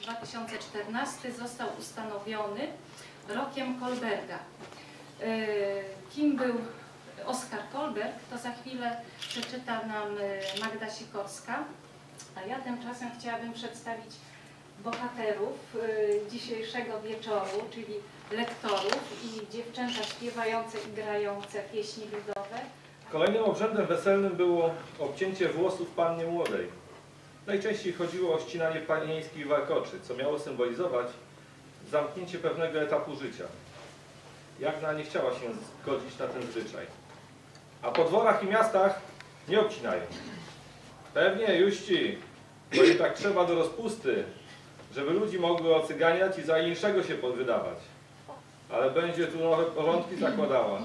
2014 został ustanowiony rokiem Kolberga. E, Kim był Oskar Kolberg, to za chwilę przeczyta nam e, Magda Sikorska, a ja tymczasem chciałabym przedstawić bohaterów e, dzisiejszego wieczoru, czyli lektorów i dziewczęta śpiewające i grające pieśni ludowe. Kolejnym obrzędem weselnym było obcięcie włosów pannie młodej. Najczęściej chodziło o ścinanie panieńskich warkoczy, co miało symbolizować zamknięcie pewnego etapu życia. Jagna nie chciała się zgodzić na ten zwyczaj. A po dworach i miastach nie obcinają. Pewnie, juści, bo i tak trzeba do rozpusty, żeby ludzi mogły ocyganiać i za inszego się podwydawać. Ale będzie tu nowe porządki zakładała.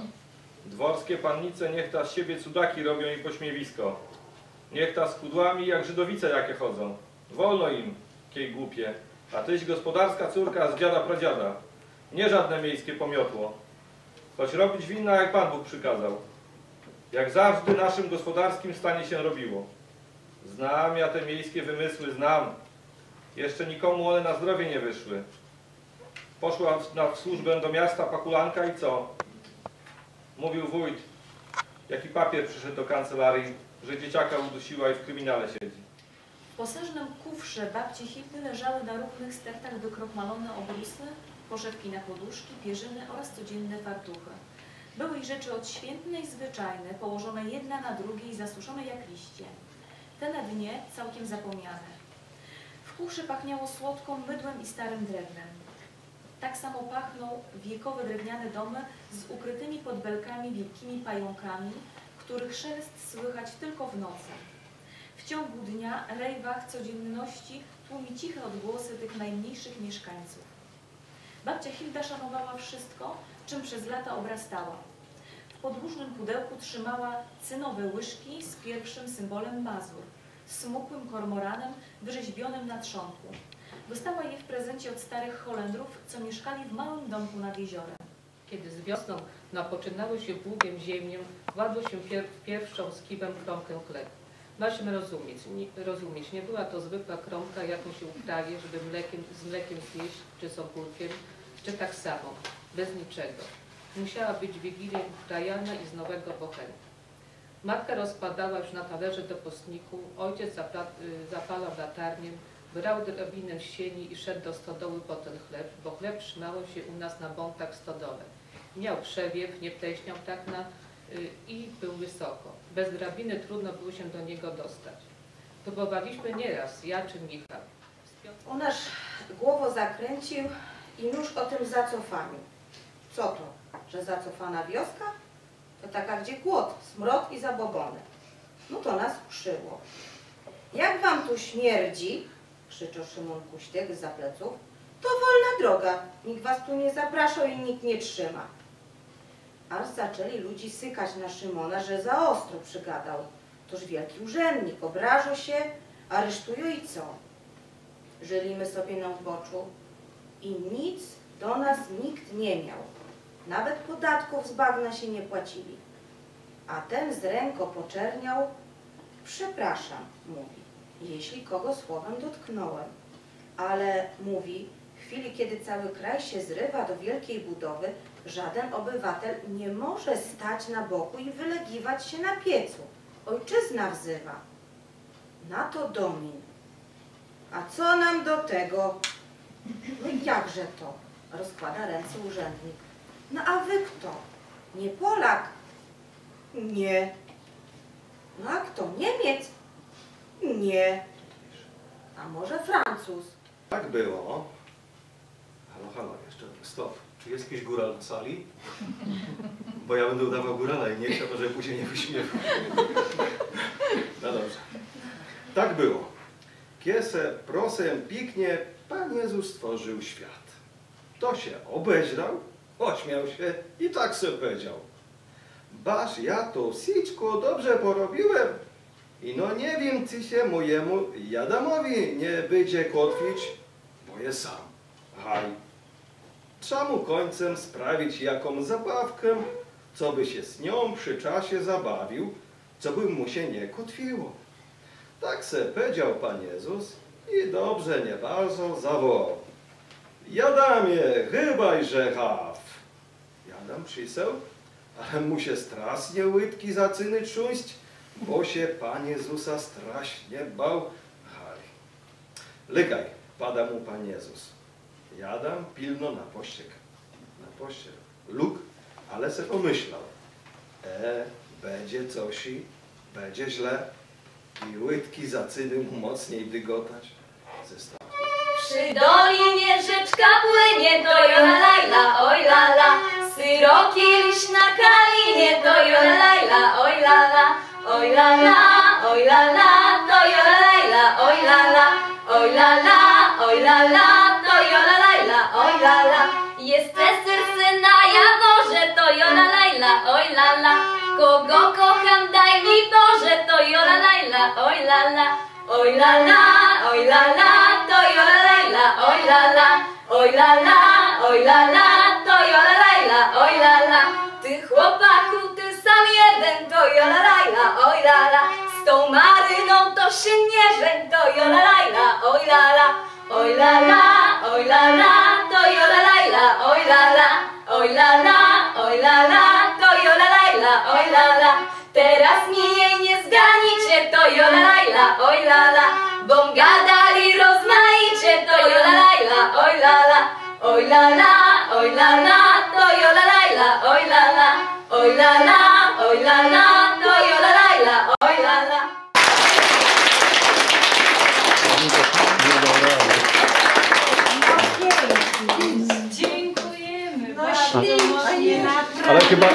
Dworskie pannice niech ta z siebie cudaki robią i pośmiewisko. Niech ta z kudłami jak żydowice jakie chodzą. Wolno im, kiej głupie. A tyś gospodarska córka z dziada pradziada. Nie żadne miejskie pomiotło. Choć robić winna jak Pan Bóg przykazał. Jak zawsze naszym gospodarskim stanie się robiło. Znam ja te miejskie wymysły, znam. Jeszcze nikomu one na zdrowie nie wyszły. Poszła na służbę do miasta Pakulanka i co? Mówił wójt, jaki papier przyszedł do kancelarii, że dzieciaka udusiła i w kryminale siedzi. W posażnym kufrze babci Hildy leżały na równych stertach wykrochmalone obrusy, poszewki na poduszki, pierzyny oraz codzienne fartuchy. Były ich rzeczy odświętne i zwyczajne, położone jedna na drugiej, zasuszone jak liście. Te na dnie całkiem zapomniane. W kuszy pachniało słodką mydłem i starym drewnem. Tak samo pachną wiekowe drewniane domy z ukrytymi pod belkami wielkimi pająkami, których szelest słychać tylko w nocy. W ciągu dnia rejwach codzienności tłumi ciche odgłosy tych najmniejszych mieszkańców. Babcia Hilda szanowała wszystko, czym przez lata obrastała. W podłużnym pudełku trzymała cynowe łyżki z pierwszym symbolem Mazur, smukłym kormoranem wyrzeźbionym na trzonku. Dostała je w prezencie od starych Holendrów, co mieszkali w małym domku nad jeziorem. Kiedy z wiosną napoczynało się pługiem ziemię, kładło się pier pierwszą z kiwem kromkę chleb. Maśmy rozumieć nie, rozumieć, nie była to zwykła kromka, jaką się uprawie, żeby mlekiem, z mlekiem zjeść, czy z ogórkiem, czy tak samo, bez niczego. Musiała być wigilią krajana i z nowego bochenu. Matka rozpadała już na talerze do postniku, ojciec y, zapalał latarnię, brał drabinę z sieni i szedł do stodoły po ten chleb, bo chleb trzymało się u nas na bątach w stodole. Miał przewiew, nie pleśniał tak na y, i był wysoko. Bez drabiny trudno było się do niego dostać. Próbowaliśmy nieraz, ja czy Michał. Piotrem Onaż głowo zakręcił i nóż o tym zacofaniu. Co to, że zacofana wioska? To taka, gdzie głód, smrot i zabobony. No to nas uszyło. Jak wam tu śmierdzi, krzyczał Szymon Kuśtek za pleców, to wolna droga, nikt was tu nie zapraszał i nikt nie trzyma. Aż zaczęli ludzi sykać na Szymona, że za ostro przygadał. Toż wielki urzędnik, obrażą się, aresztują i co? Żyliśmy sobie na uboczu i nic do nas nikt nie miał. Nawet podatków z bagna się nie płacili. A ten z ręką poczerniał. Przepraszam, mówi, jeśli kogo słowem dotknąłem. Ale mówi, w chwili kiedy cały kraj się zrywa do wielkiej budowy, żaden obywatel nie może stać na boku i wylegiwać się na piecu. Ojczyzna wzywa. Na to domin. A co nam do tego? No jakże to? Rozkłada ręce urzędnik. No a wy kto? Nie Polak? Nie. No a kto? Niemiec? Nie. A może Francuz? Tak było. Halo, halo, jeszcze stop. Czy jest jakiś góral na sali? Bo ja będę udawał górala i nie chciałbym, żeby później nie wyśmiewał. No dobrze. Tak było. Kiesę, prosem, piknie, Pan Jezus stworzył świat. To się obeźrał, ośmiał się i tak sobie powiedział. Baż, ja to wszystko dobrze porobiłem. I no nie wiem, czy się mojemu Jadamowi nie będzie kotwić, bo jest sam. Haj. Trzeba mu końcem sprawić jaką zabawkę, co by się z nią przy czasie zabawił, co by mu się nie kotwiło. Tak se powiedział Pan Jezus I dobrze nie bardzo zawołał. Jadamie, chybaj, że haw. Jadam przyseł, ale mu się strasznie łydki zaczyny trząść, bo się Pan Jezusa strasznie bał. Haj. Lykaj, pada mu Pan Jezus. Jadam pilno na pościek. Na pościek. Luk, ale se pomyślał. E, będzie coś i będzie źle. I łydki zaczyny mu mocniej dygotać ze strachu. Przy dolinie rzeczka płynie, to jola lajla, oj lala. Syroki liść na kalinie, to jola lajla, oj lala. Oj lala, oj lala, to jola lajla, oj lala. Oj lala, oj lala, to jola lajla, oj lala. Jest Ester syna Jaworze, to jola lajla, oj lala. Kogo kocham, daj mi Boże, to jola lajla, oj lala. Oj lala, oj lala, to jola lajla, oj lala. Oj lala, oj lala, to jola lajla, oj lala. Ty tą maryną to się nie żeń, to jola lajla, oj lala. Oj lala, oj lala, to jola lajla, oj lala. Oj lala, oj lala, to jola oj lala. Teraz mi jej nie zganicie, to jola lajla, oj lala. Bom gadali rozmaicie, to jola lajla, oj lala. Oj lala, oj lala, to jola lajla, oj lala. Oj lala, oj lala, to jola lajla, oj lala. No naprawdę. Ale chyba...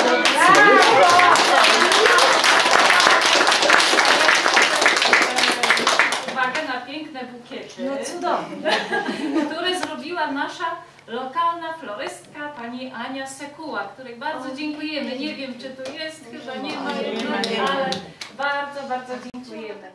Uwaga na piękne bukiety, No cudownie. które zrobiła nasza lokalna florystka pani Ania Sekuła, której bardzo dziękujemy. Nie wiem, czy tu jest, chyba nie ma, ale bardzo, bardzo dziękujemy.